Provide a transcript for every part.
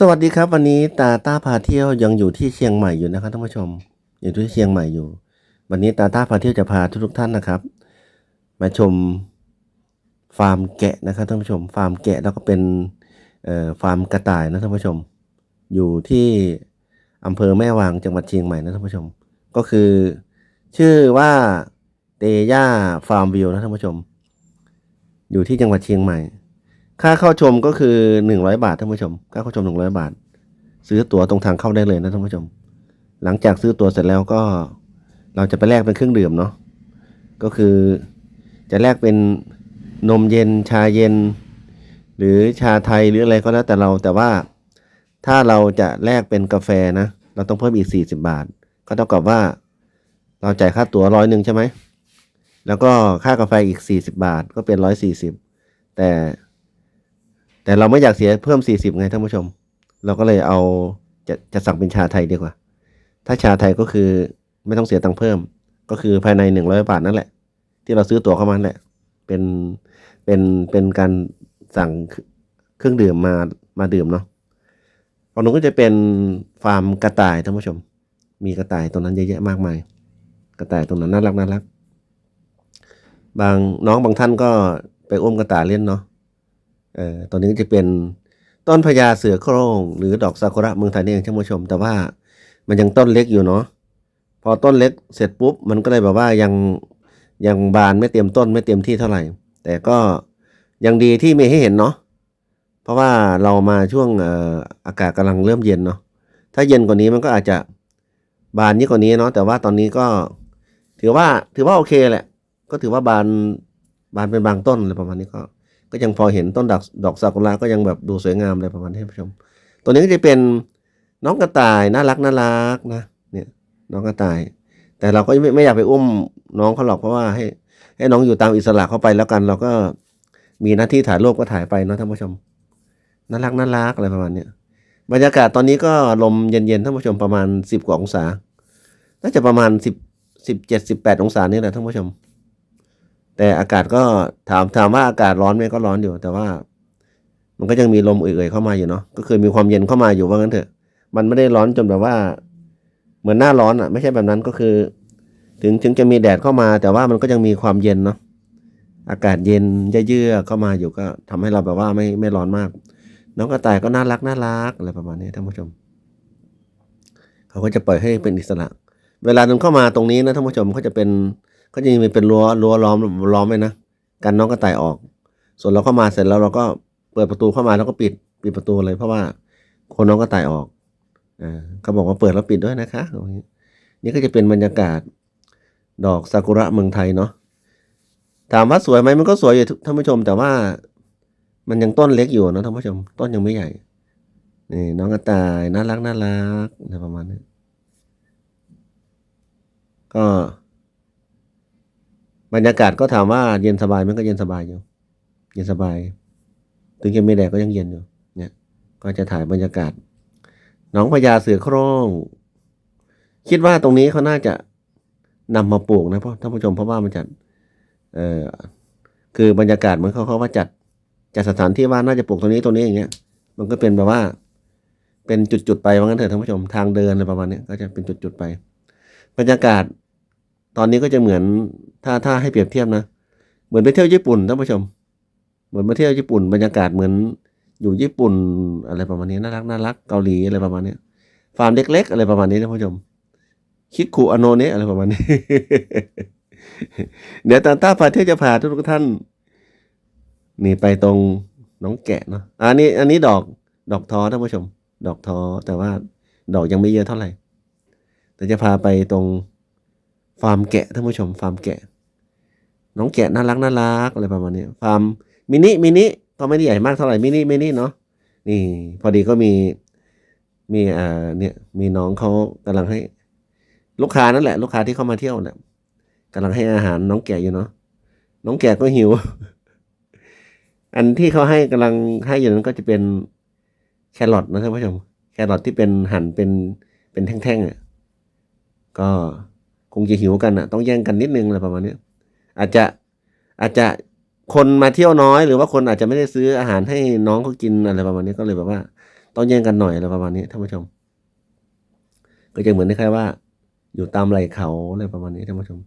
สวัสดีครับ วันนี้ตาต้าพาเที่ยวยังอยู่ที่เชียงใหม่อยู่นะครับท่านผู้ชมอยู่ที่เชียงใหม่อยู่ วันนี้ตาต้าพาเที่ยวจะพาทุกๆท่านนะครับ มาชมฟาร์มแกะนะครับท่านผู้ชม ฟาร์มแกะแล้วก็เป็นเอ่อฟาร์มกระต่ายนะท่านผู้ชม อยู่ที่อำเภอแม่วางจังหวัดเชียงใหม่นะท่านผู้ชม ก็คือ ชื่อว่าเตย่าฟาร์มวิวนะท่านผู้ชม อยู่ที่จังหวัดเชียงใหม่ ค่าเข้าชมก็คือหนึ่งร้อยบาทท่านผู้ชม ค่าเข้าชมหนึ่งร้อยบาท ซื้อตั๋วตรงทางเข้าได้เลยนะท่านผู้ชม หลังจากซื้อตั๋วเสร็จแล้วก็ เราจะไปแลกเป็นเครื่องดื่มเนาะก็คือจะแลกเป็นนมเย็นชาเย็น หรือชาไทยหรืออะไรก็แล้วแต่เราแต่ว่าถ้าเราจะแลกเป็นกาแฟนะ เราต้องเพิ่มอีกสี่สิบาท ก็เท่ากับว่า เราจ่ายค่าตั๋วร้อยหนึ่งใช่ไหมแล้วก็ค่ากาแฟอีกสี่สิบาทก็เป็นร้อยสี่สิบแต่ แต่เราไม่อยากเสียเพิ่ม 40 ไงท่านผู้ชม เราก็เลยเอาจะจะสั่งเป็นชาไทยดีกว่า ถ้าชาไทยก็คือไม่ต้องเสียตังค์เพิ่ม ก็คือภายใน 100 บาทนั่นแหละ ที่เราซื้อตั๋วเข้ามาแหละ เป็นเป็นเป็นการสั่งเครื่องดื่มมามาดื่มเนาะฝั่งนู้นก็จะเป็นฟาร์มกระต่ายท่านผู้ชม มีกระต่ายตรงนั้นเยอะแยะมากมาย กระต่ายตรงนั้นน่ารักน่ารัก บางน้องบางท่านก็ไปอุ้มกระต่ายเล่นเนาะ เอ่อตอนนี้ก็จะเป็นต้นพญาเสือโคร่งหรือดอกซากุระเมืองไทยนี่เองท่านผู้ชม แต่ว่ามันยังต้นเล็กอยู่เนาะพอต้นเล็กเสร็จปุ๊บมันก็เลยแบบว่ายังยังบานไม่เต็มต้นไม่เต็มที่เท่าไหร่ แต่ก็ยังดีที่มีให้เห็นเนาะเพราะว่าเรามาช่วงเอ่ออากาศกำลังเริ่มเย็นเนาะถ้าเย็นกว่านี้มันก็อาจจะบานยิ่งกว่านี้เนาะแต่ว่าตอนนี้ก็ถือว่าถือว่าโอเคแหละ ก็ถือว่าบานบานเป็นบางต้นอะไรประมาณนี้ก็ ก็ยังพอเห็นต้นดอกดอกซากุระก็ยังแบบดูสวยงามอะไรประมาณนี้ท่านผู้ชม ตัวนี้ก็จะเป็นน้องกระต่ายน่ารักน่ารักนะเนี่ยน้องกระต่าย แต่เราก็ไม่ไม่อยากไปอุ้มน้องเขาหรอกเพราะว่าให้ ให้น้องอยู่ตามอิสระเข้าไปแล้วกัน เราก็มีหน้าที่ถ่ายรูปก็ถ่ายไปเนาะท่านผู้ชมน่ารักน่ารักอะไรประมาณเนี้ยบรรยากาศตอนนี้ก็ลมเย็นๆท่านผู้ชมประมาณสิบกว่าองศา น่าจะประมาณสิบสิบเจ็ดสิบแปดองศานี่แหละท่านผู้ชม แต่อากาศก็ถามถามว่าอากาศร้อนไหมก็ร้อนอยู่ แต่ว่า มันก็ยังมีลมเอื่อยๆเข้ามาอยู่เนาะก็คือมีความเย็นเข้ามาอยู่ว่างั้นเถอะ มันไม่ได้ร้อนจนแบบว่า เหมือนหน้าร้อนอะ ไม่ใช่แบบนั้นก็คือ ถึงถึงจะมีแดดเข้ามา แต่ว่ามันก็ยังมีความเย็นเนาะอากาศเย็นเยือกเข้ามาอยู่ก็ทำให้เราแบบว่าไม่ไม่ร้อนมาก น้องกระต่ายก็น่ารักน่ารักอะไรประมาณนี้ท่านผู้ชม เขาก็จะปล่อยให้เป็นอิสระ เวลาเดินเข้ามาตรงนี้นะท่านผู้ชมเขาจะเป็น ก็จะมีเป็นรั้วรั้วล้อมล้อมไว้นะกันน้องกระต่ายออก ส่วนเราเข้ามาเสร็จแล้วเราก็เปิดประตูเข้ามาแล้วก็ปิดปิดประตูเลย เพราะว่าคนน้องกระต่ายออกอ่าเขาบอกว่าเปิดแล้วปิดด้วยนะคะนี้นี่ก็จะเป็นบรรยากาศดอกซากุระเมืองไทยเนาะถามว่าสวยไหมมันก็สวยอยู่ท่านผู้ชม แต่ว่ามันยังต้นเล็กอยู่นะท่านผู้ชม ต้นยังไม่ใหญ่นี่น้องกระต่ายน่ารักน่ารักอะไรประมาณนี้ก็ บรรยากาศก็ถามว่าเย็นสบายมันก็เย็นสบายอยู่ เย็นสบาย ถึงจะไม่แดดก็ยังเย็นอยู่ เนี่ย ก็จะถ่ายบรรยากาศ หนองพญาเสือโคร่ง คิดว่าตรงนี้เขาน่าจะนำมาปลูกนะเพราะท่านผู้ชมเพราะว่ามันจัด เอ่อ คือบรรยากาศเหมันเขาเขาว่าจัดจัดสถานที่ว่าน่าจะปลูกตรงนี้ตรงนี้อย่างเงี้ย มันก็เป็นแบบว่า เป็นจุดๆไปว่างั้นเถอะท่านผู้ชมทางเดินอะไรประมาณนี้ก็จะเป็นจุดๆไป บรรยากาศ ตอนนี้ก็จะเหมือนถ้าถ้าให้เปรียบเทียบนะ เหมือนไปเที่ยวญี่ปุ่นท่านผู้ชม เหมือนไปเที่ยวญี่ปุ่นบรรยากาศเหมือนอยู่ญี่ปุ่นอะไรประมาณนี้น่ารักน่ารักเกาหลีอะไรประมาณนี้ฟาร์มเล็ก ๆ อะไรประมาณนี้ท่านผู้ชม คิดคูอโนเนะอะไรประมาณนี้ เดี๋ยวตาต้าพาเที่ยวจะพาทุกท่าน นี่ไปตรงน้องแกะเนาะอันนี้ อันนี้ดอกดอกทอท่านผู้ชม ดอกทอแต่ว่าดอกยังไม่เยอะเท่าไหร่ แต่จะพาไปตรง ฟาร์มแกะท่านผู้ชมฟาร์มแกะ น้องแกะน่ารักน่ารักอะไรประมาณนี้ฟาร์มมินิมินิก็ไม่ได้ใหญ่มากเท่าไหร่มินิมินิเนาะนี่พอดีก็มีมีอ่าเนี่ยมีน้องเขากำลังให้ ลูกค้านั่นแหละ ลูกค้าที่เข้ามาเที่ยวเนี่ยกำลังให้อาหารน้องแกะอยู่เนาะน้องแกะก็หิว อันที่เขาให้กำลังให้อยู่นั้นก็จะเป็นแครอทนะท่านผู้ชมแครอทที่เป็นหั่นเป็นเป็นแท่งๆอะก็ คงจะหิวกันอะต้องแย่งกันนิดนึงอะไรประมาณนี้อาจจะอาจจะคนมาเที่ยวน้อยหรือว่าคนอาจจะไม่ได้ซื้ออาหารให้น้องเขากินอะไรประมาณนี้ก็เลยแบบว่า ต้องแย่งกันหน่อยอะไรประมาณนี้ท่านผู้ชม ก็จะเหมือนคล้ายว่า อยู่ตามไหล่เขาอะไรประมาณนี้ท่านผู้ชม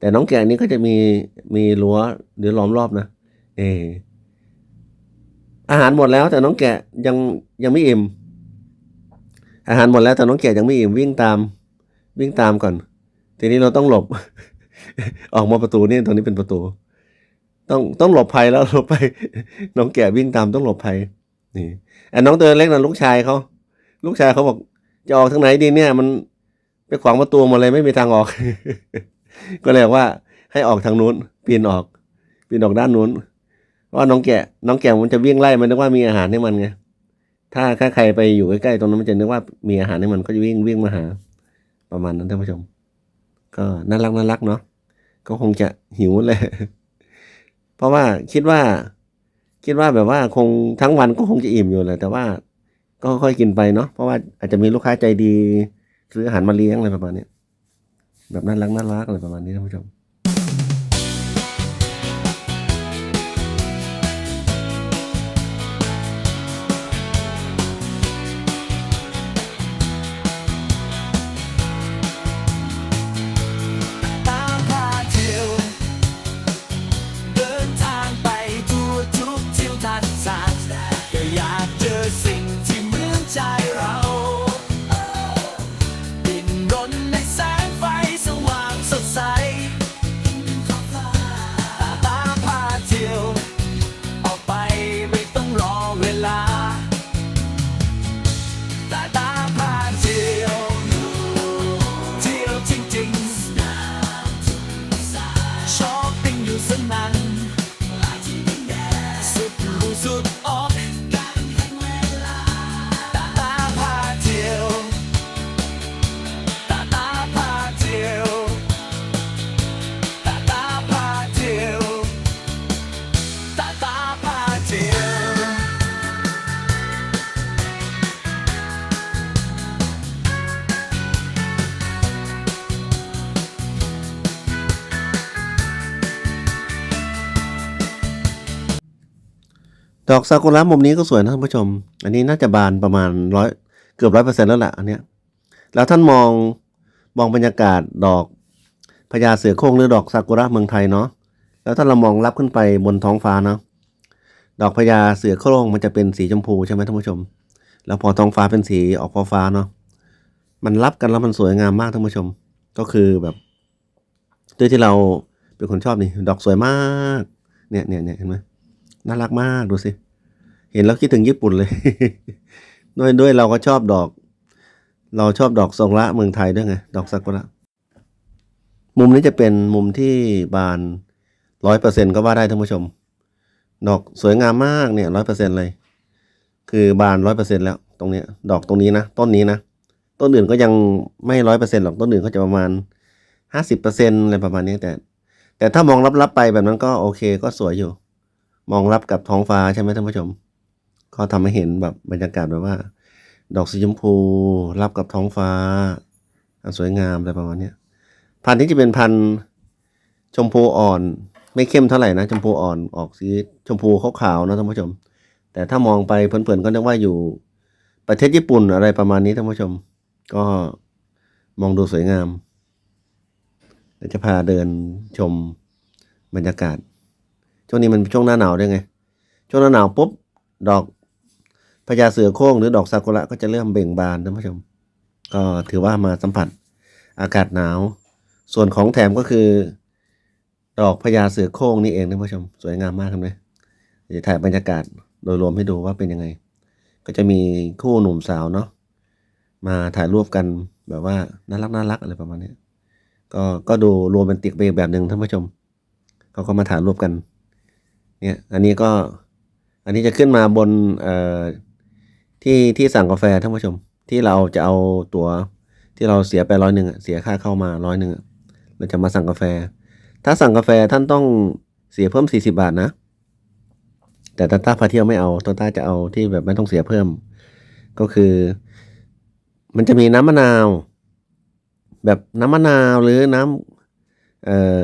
แต่น้องแกะนี้ก็จะมีมีรั้วหรือล้อมรอบนะเอออาหารหมดแล้ว แต่น้องแกะยังยังไม่อิ่มอาหารหมดแล้วแต่น้องแกะยังไม่อิ่มวิ่งตาม วิ่งตามก่อน ทีนี้เราต้องหลบ ออกมาประตูนี่ตรงนี้เป็นประตู ต้องต้องหลบภัยแล้วหลบภัยน้องแก่วิ่งตามต้องหลบภัยนี่อันน้องตัวเล็กนะลูกชายเขาลูกชายเขาบอกจะออกทางไหนดีเนี่ย มันไปขวางประตูมาเลยไม่มีทางออก ก็เลยว่าให้ออกทางนู้นปีนออกปีนออกด้านนู้นเพราะว่าน้องแกะ น้องแกะมันจะวิ่งไล่มันนึกว่ามีอาหารให้มันไงถ้าถ้าใครไปอยู่ใกล้ๆตรงนั้นมันจะนึกว่ามีอาหารให้มันก็จะวิ่งวิ่งมาหา ประมาณนั้นท่านผู้ชม ก็น่ารักน่ารักเนาะก็คงจะหิวเลย เพราะว่าคิดว่า คิดว่าแบบว่าคงทั้งวันก็คงจะอิ่มอยู่แหละแต่ว่าก็ค่อยๆกินไปเนาะเพราะว่าอาจจะมีลูกค้าใจดีซื้ออาหารมาเลี้ยงอะไรประมาณนี้แบบน่ารักน่ารักอะไรประมาณนี้ท่านผู้ชม ดอกซากุระมุมนี้ก็สวยนะท่านผู้ชม อันนี้น่าจะบานประมาณร้อยเกือบร้อยเปอร์เซ็นต์แล้วแหละอันเนี้ย แล้วท่านมองมองบรรยากาศดอกพญาเสือโคร่งหรือดอกซากุระเมืองไทยเนาะ แล้วถ้าเรามองรับขึ้นไปบนท้องฟ้าเนาะ ดอกพญาเสือโคร่งมันจะเป็นสีชมพูใช่ไหมท่านผู้ชม แล้วพอท้องฟ้าเป็นสีออกฟ้าๆเนาะ มันรับกันแล้วมันสวยงามมากท่านผู้ชม ก็คือแบบด้วยที่เราเป็นคนชอบนี่ ดอกสวยมาก เนี่ยเนี่ยเนี่ยเห็นไหม น่ารักมากดูสิ เห็นแล้วคิดถึงญี่ปุ่นเลย ด้วยด้วยเราก็ชอบดอก เราชอบดอกซงระเมืองไทยด้วยไง ดอกซากุระ มุมนี้จะเป็นมุมที่บานร้อยเปอร์เซ็นก็ว่าได้ท่านผู้ชม ดอกสวยงามมากเนี่ยร้อยเปอร์เซ็นเลย คือบานร้อยเปอร์เซ็นแล้ว ตรงเนี้ยดอกตรงนี้นะ ต้นนี้นะ ต้นอื่นก็ยังไม่ร้อยเปอร์เซ็นหรอก ต้นอื่นก็จะประมาณห้าสิบเปอร์เซ็นอะไรประมาณนี้แต่ แต่ถ้ามองลับๆไปแบบนั้นก็โอเคก็สวยอยู่ มองรับกับท้องฟ้าใช่ไหมท่านผู้ชม ก็ทำให้เห็นแบบบรรยากาศแบบว่า ดอกสีชมพูรับกับท้องฟ้าสวยงามอะไรประมาณนี้พันธุ์นี้จะเป็นพันธุ์ชมพูอ่อน ไม่เข้มเท่าไหร่นะชมพูอ่อนออกสีชมพูขาวๆนะท่านผู้ชม แต่ถ้ามองไปเพลินๆก็นึกว่าอยู่ประเทศญี่ปุ่นอะไรประมาณนี้ท่านผู้ชม ก็มองดูสวยงามเดี๋ยวจะพาเดินชมบรรยากาศ ช่วงนี้มันช่วงหน้าหนาวด้วยไง ช่วงหน้าหนาวปุ๊บดอกพญาเสือโคร่งหรือดอกซากุระก็จะเริ่มเบ่งบานท่านผู้ชม ก็ถือว่ามาสัมผัสอากาศหนาว ส่วนของแถมก็คือ ดอกพญาเสือโคร่งนี่เองท่านผู้ชม สวยงามมากครับเลยเดี๋ยวถ่ายบรรยากาศโดยรวมให้ดูว่าเป็นยังไง ก็จะมีคู่หนุ่มสาวเนาะมาถ่ายรูปกันแบบว่าน่ารักน่ารักอะไรประมาณนี้ก็ก็ดูโรแมนติกไปอีกแบบหนึ่งท่านผู้ชมเขาก็มาถ่ายรูปกัน เนี่ยอันนี้ก็อันนี้จะขึ้นมาบนเอ่อที่ที่สั่งกาแฟท่านผู้ชม ที่เราจะเอาตัว๋วที่เราเสียไปร้อยหนึ่งเสียค่าเข้ามาร้อยหนึ่งเราจะมาสั่งกาแฟ ถ้าสั่งกาแฟท่านต้องเสียเพิ่มสี่สิบาทนะ แต่ตาต้าพาเที่ยวไม่เอาตาต้าจะเอาที่แบบไม่ต้องเสียเพิ่ม ก็คือ มันจะมีน้ำมะนาว แบบน้ำมะนาวหรือน้ำเอ่อ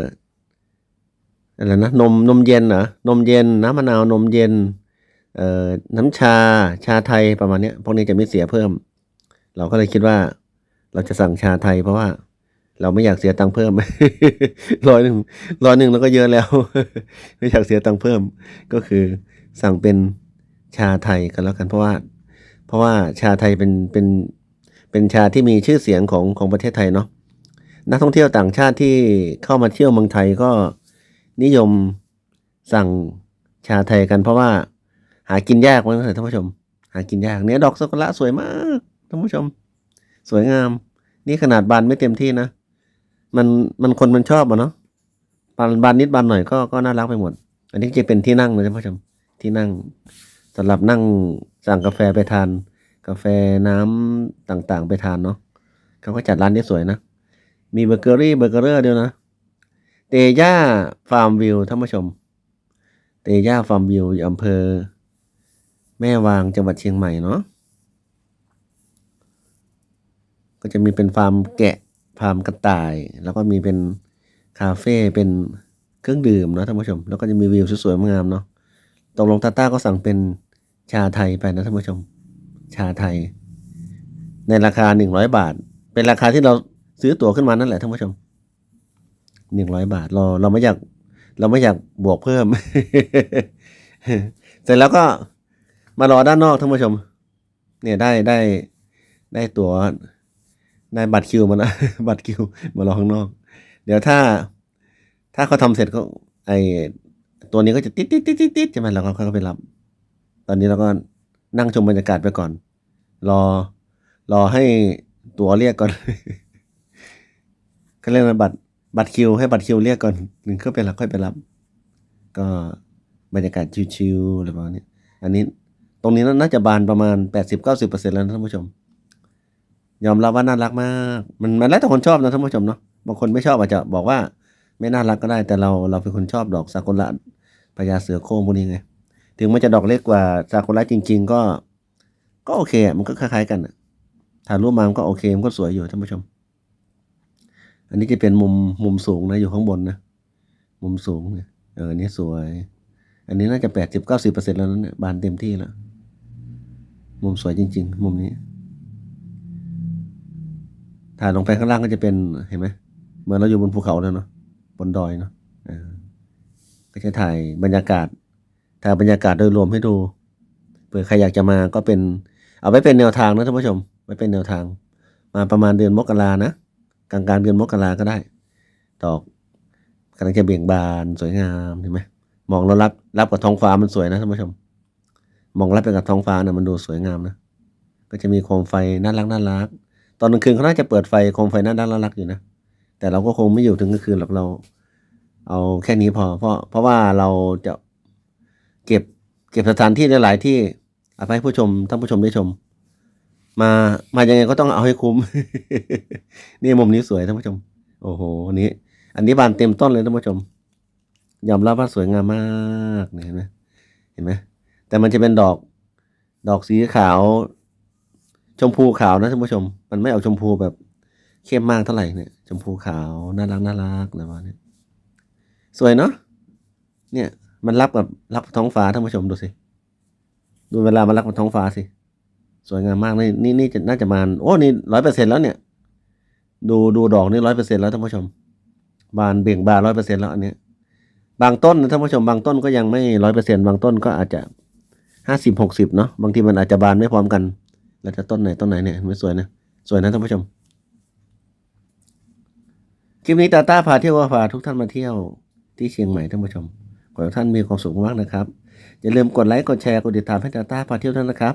อะไรนะนมนมเย็นเหรอนมเย็นน้ำมะนาวนมเย็นเอ่อน้ำชาชาไทยประมาณนี้พวกนี้จะไม่เสียเพิ่ม เราก็เลยคิดว่า เราจะสั่งชาไทย เพราะว่า เราไม่อยากเสียตังค์เพิ่มร้อยหนึ่งร้อยหนึ่งเราก็เยอะแล้ว ไม่อยากเสียตังค์เพิ่ม ก็คือสั่งเป็นชาไทยกันแล้วกันเพราะว่า เพราะว่าชาไทยเป็นเป็นเป็นชาที่มีชื่อเสียงของของประเทศไทยเนาะนักท่องเที่ยวต่างชาติที่เข้ามาเที่ยวเมืองไทยก็ นิยมสั่งชาไทยกันเพราะว่า หากินยากมากเลยท่านผู้ชม หากินยากเนี่ยดอกซากุระสวยมากท่านผู้ชม สวยงาม นี่ขนาดบานไม่เต็มที่นะมันมันคนมันชอบอะเนาะบานบานนิดบานหน่อยก็ก็น่ารักไปหมด อันนี้จะเป็นที่นั่งเลยท่านผู้ชมที่นั่งสำหรับนั่งสั่งกาแฟไปทาน กาแฟน้ำต่างๆ ไปทานเนาะเขาก็จัดร้านได้สวยนะ มีเบเกอรี่เบเกอร์เด้วนะ เตย่าฟาร์มวิวท่านผู้ชม เตย่าฟาร์มวิวอยู่อำเภอ แม่วางจังหวัดเชียงใหม่เนาะก็จะมีเป็นฟาร์มแกะฟาร์มกระต่าย แล้วก็มีเป็นคาเฟ่เป็นเครื่องดื่มนะท่านผู้ชม แล้วก็จะมีวิวสวยๆงามเนาะตกลงตาต้าก็สั่งเป็นชาไทยไปนะท่านผู้ชม ชาไทย ในราคาหนึ่งร้อยบาท เป็นราคาที่เราซื้อตั๋วขึ้นมานั่นแหละท่านผู้ชม หนึ่งร้อยบาท เราเราไม่อยาก เราไม่อยากบวกเพิ่ม เสร็จแล้วก็มารอด้านนอกท่านผู้ชม เนี่ยได้ได้ได้ตั๋วได้บัตรคิวมานะบัตรคิว มารอข้างนอก เดี๋ยวถ้า ถ้าเขาทำเสร็จก็ ไอตัวนี้ก็จะติดติดติดติดติดใช่ไหมเราก็เขาก็ไปรับ ตอนนี้เราก็นั่งชมบรรยากาศไปก่อน รอ รอให้ตั๋วเรียกก่อนก็เรียกบัตร บัตรคิว ให้บัตรคิวเรียกก่อนถึงเข้าไปรับค่อยไปรับ ก็บรรยากาศชิวๆอะไรประมาณนี้อันนี้ตรงนี้น่าจะบานประมาณแปดสิบเก้าสิบเปอร์เซ็นต์แล้วนะท่านผู้ชม ยอมรับว่าน่ารักมาก มันมันแล้วแต่คนชอบนะท่านผู้ชมเนาะบางคนไม่ชอบอาจจะบอกว่าไม่น่ารักก็ได้ แต่เราเราเป็นคนชอบดอกซากุระพญาเสือโคร่งพวกนี้ไง ถึงมันจะดอกเล็กกว่าซากุระจริง ๆ ก็ ก็โอเค มันก็คล้ายๆกันถ่ายรูปมามันก็โอเคมันก็สวยอยู่ท่านผู้ชม อันนี้จะเป็นมุมมุมสูงนะอยู่ข้างบนนะ มุมสูงเนี่ยเอออันนี้สวย อันนี้น่าจะแปดสิบเก้าสิบเปอร์เซ็นต์แล้วนะเนี่ยบานเต็มที่แล้ว มุมสวยจริง ๆ มุมนี้ ถ่ายลงไปข้างล่างก็จะเป็นเห็นไหมเหมือนเราอยู่บนภูเขาเลยเนาะบนดอยเนาะเออก็จะถ่ายบรรยากาศถ่ายบรรยากาศโดยรวมให้ดูเผื่อใครอยากจะมาก็เป็น เอาไว้เป็นแนวทางนะท่านผู้ชมไว้เป็นแนวทาง มาประมาณเดือนมกรานะ กลางกลางเดือนมกราก็ได้ ดอกกำลังจะเบ่งบานสวยงามเห็นไหมมองแล้วรับรับกับท้องฟ้ามันสวยนะท่านผู้ชม มองรับไปกับท้องฟ้านะมันดูสวยงามนะก็จะมีโคมไฟน่ารักน่ารักตอนกลางคืนเขาน่าจะเปิดไฟโคมไฟน่ารักน่ารักอยู่นะแต่เราก็คงไม่อยู่ถึงกลางคืนหรอกเรา เอาแค่นี้พอ เพราะเพราะว่าเราจะเก็บเก็บสถานที่หลายๆที่เอาไปให้ผู้ชมท่านผู้ชมได้ชม มามายังไงก็ต้องเอาให้คุ้ม นี่มุมนี้สวยท่านผู้ชม โอ้โหอันนี้ อันนี้บานเต็มต้นเลยท่านผู้ชมยอมรับว่าสวยงามมากเห็นไหมเห็นไหมแต่มันจะเป็นดอก ดอกสีขาว ชมพูขาวนะท่านผู้ชม มันไม่ออกชมพูแบบเข้มมากเท่าไหร่เนี่ย ชมพูขาวน่ารักน่ารักอะไรประมาณนี้สวยเนาะเนี่ย มันรับกับรับท้องฟ้าท่านผู้ชมดูสิดูเวลามันรับกับท้องฟ้าสิ สวยงามมากนี่นี่นี่จะน่าจะมาโอ้นี่ร้อยเปอร์เซ็นแล้วเนี่ย ดูดูดอกนี่ร้อยเปอร์เซ็นแล้วท่านผู้ชม บานเบี่ยงบานร้อยเปอร์เซ็นแล้วอันเนี้ยบางต้นนะท่านผู้ชมบางต้นก็ยังไม่ร้อยเปอร์เซ็นบางต้นก็อาจจะห้าสิบหกสิบเนาะบางทีมันอาจจะบานไม่พร้อมกัน แล้วจะต้นไหนต้นไหนเนี่ยไม่สวยนะสวยนะท่านผู้ชมคลิปนี้ตาต้าพาเที่ยวพาทุกท่านมาเที่ยวที่เชียงใหม่ท่านผู้ชมขอให้ท่านมีความสุขมากนะครับอย่าลืมกดไลค์กดแชร์กดติดตามให้ตาต้าพาเที่ยวด้วยนะครับ